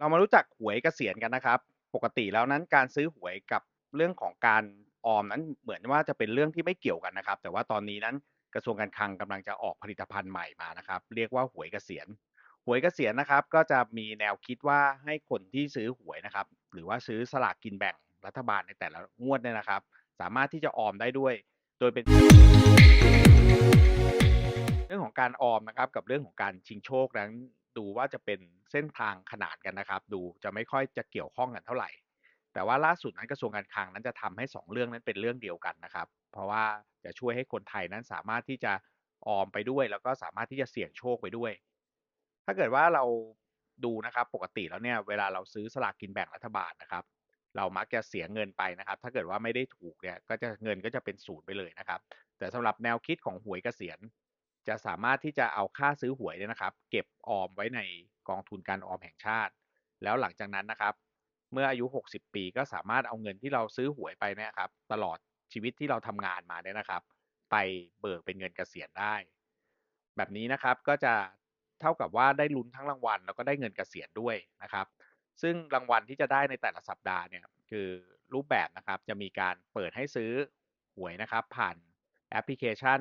เรามารู้จักหวยเกษียณกันนะครับ ปกติแล้วนั้นการซื้อหวยกับเรื่องของการออมนั้นเหมือนว่าจะเป็นเรื่องที่ไม่เกี่ยวกันนะครับ แต่ว่าตอนนี้นั้นกระทรวงการคลังกำลังจะออกผลิตภัณฑ์ใหม่มานะครับ เรียกว่าหวยเกษียณหวยเกษียณนะครับ ก็จะมีแนวคิดว่าให้คนที่ซื้อหวยนะครับ หรือว่าซื้อสลากกินแบ่งรัฐบาลในแต่ละงวดเนี่ยนะครับ สามารถที่จะออมได้ด้วย โดยเป็น เรื่องของการออมนะครับ กับเรื่องของการชิงโชคนั้น ดูว่าจะเป็นเส้นทางขนานกันนะครับ ดูจะไม่ค่อยจะเกี่ยวข้องกันเท่าไหร่ แต่ว่าล่าสุดนั้นกระทรวงการคลังนั้นจะทำให้ 2 เรื่องนั้นเป็นเรื่องเดียวกันนะครับ เพราะว่าจะช่วยให้คนไทยนั้นสามารถที่จะออมไปด้วย แล้วก็สามารถที่จะเสี่ยงโชคไปด้วย ถ้าเกิดว่าเราดูนะครับปกติแล้วเนี่ยเวลาเราซื้อสลากกินแบ่งรัฐบาลนะครับ เรามักจะเสียเงินไปนะครับ ถ้าเกิดว่าไม่ได้ถูกเนี่ยก็จะเงินก็จะเป็นศูนย์ไปเลยนะครับ แต่สำหรับแนวคิดของหวยเกษียณ จะสามารถที่จะเอาค่าซื้อหวยเนี่ยนะครับ เก็บออมไว้ในกองทุนการออมแห่งชาติ แล้วหลังจากนั้นนะครับ เมื่ออายุ 60 ปีก็สามารถเอาเงินที่เราซื้อหวยไปเนี่ยครับ ตลอดชีวิตที่เราทำงานมาเนี่ยนะครับ ไปเบิกเป็นเงินเกษียณได้ แบบนี้นะครับก็จะเท่ากับว่าได้ลุ้นทั้งรางวัลแล้วก็ได้เงินเกษียณด้วยนะครับ ซึ่งรางวัลที่จะได้ในแต่ละสัปดาห์เนี่ยคือรูปแบบนะครับจะมีการเปิดให้ซื้อหวยนะครับ ผ่านแอปพลิเคชัน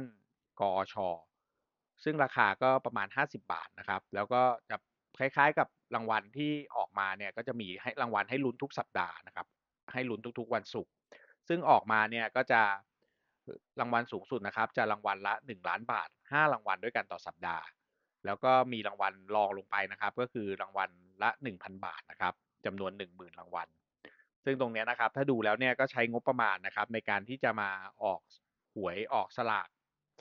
กอช. ซึ่งราคาก็ประมาณ 50 บาทนะครับ แล้วก็จะคล้ายๆกับรางวัลที่ออกมาเนี่ยก็จะมีให้รางวัลให้ลุ้นทุกสัปดาห์นะครับ ให้ลุ้นทุกๆวันศุกร์ซึ่งออกมาเนี่ยก็จะรางวัลสูงสุดนะครับ จะรางวัลละ1,000,000บาท 5 รางวัลด้วยกันต่อสัปดาห์ แล้วก็มีรางวัลรองลงไปนะครับ ก็คือรางวัลละ 1,000 บาทนะครับจำนวน 10,000 รางวัล ซึ่งตรงนี้นะครับถ้าดูแล้วเนี่ยก็ใช้งบประมาณนะครับในการที่จะมาออกหวยออกสลาก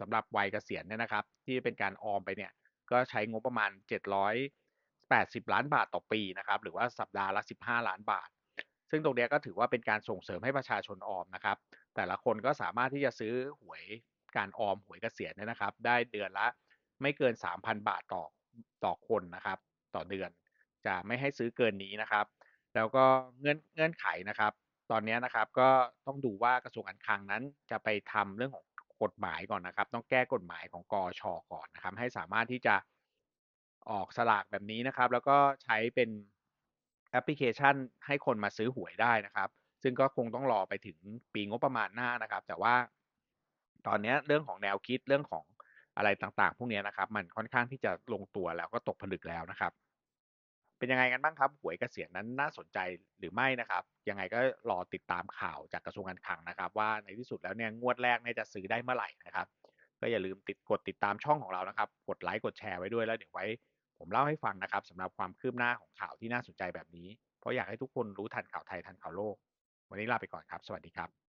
สำหรับวัยเกษียณเนี่ยนะครับ ที่เป็นการออมไปเนี่ยก็ใช้งบประมาณ 780 ล้านบาทต่อปีนะครับหรือว่าสัปดาห์ละ 15 ล้านบาท ซึ่งตรงนี้ก็ถือว่าเป็นการส่งเสริมให้ประชาชนออมนะครับ แต่ละคนก็สามารถที่จะซื้อหวยการออมหวยเกษียณเนี่ยนะครับ ได้เดือนละไม่เกิน 3,000 บาทต่อต่อคนนะครับ ต่อเดือนจะไม่ให้ซื้อเกินนี้นะครับ แล้วก็เงื่อนเงื่อนไขนะครับ ตอนนี้นะครับก็ต้องดูว่ากระทรวงการคลังนั้นจะไปทำเรื่องของ กฎหมายก่อนนะครับ ต้องแก้กฎหมายของกอช.ก่อนนะครับ ให้สามารถที่จะออกสลากแบบนี้นะครับ แล้วก็ใช้เป็นแอปพลิเคชันให้คนมาซื้อหวยได้นะครับ ซึ่งก็คงต้องรอไปถึงปีงบประมาณหน้านะครับ แต่ว่าตอนนี้เรื่องของแนวคิดเรื่องของอะไรต่างๆ พวกนี้นะครับ มันค่อนข้างที่จะลงตัวแล้วก็ตกผลึกแล้วนะครับ เป็นยังไงกันบ้างครับ?หวยเกษียณนั้นน่าสนใจหรือไม่นะครับ ยังไงก็รอติดตามข่าวจากกระทรวงการคลังนะครับ ว่าในที่สุดแล้วเนี่ยงวดแรกเนี่ยจะซื้อได้เมื่อไหร่นะครับ ก็อย่าลืมติดกดติดตามช่องของเรานะครับ กดไลก์กดแชร์ไว้ด้วยแล้วเดี๋ยวไว้ ผมเล่าให้ฟังนะครับสำหรับความคืบหน้าของข่าวที่น่าสนใจแบบนี้ เพราะอยากให้ทุกคนรู้ทันข่าวไทยทันข่าวโลก วันนี้ลาไปก่อนครับ สวัสดีครับ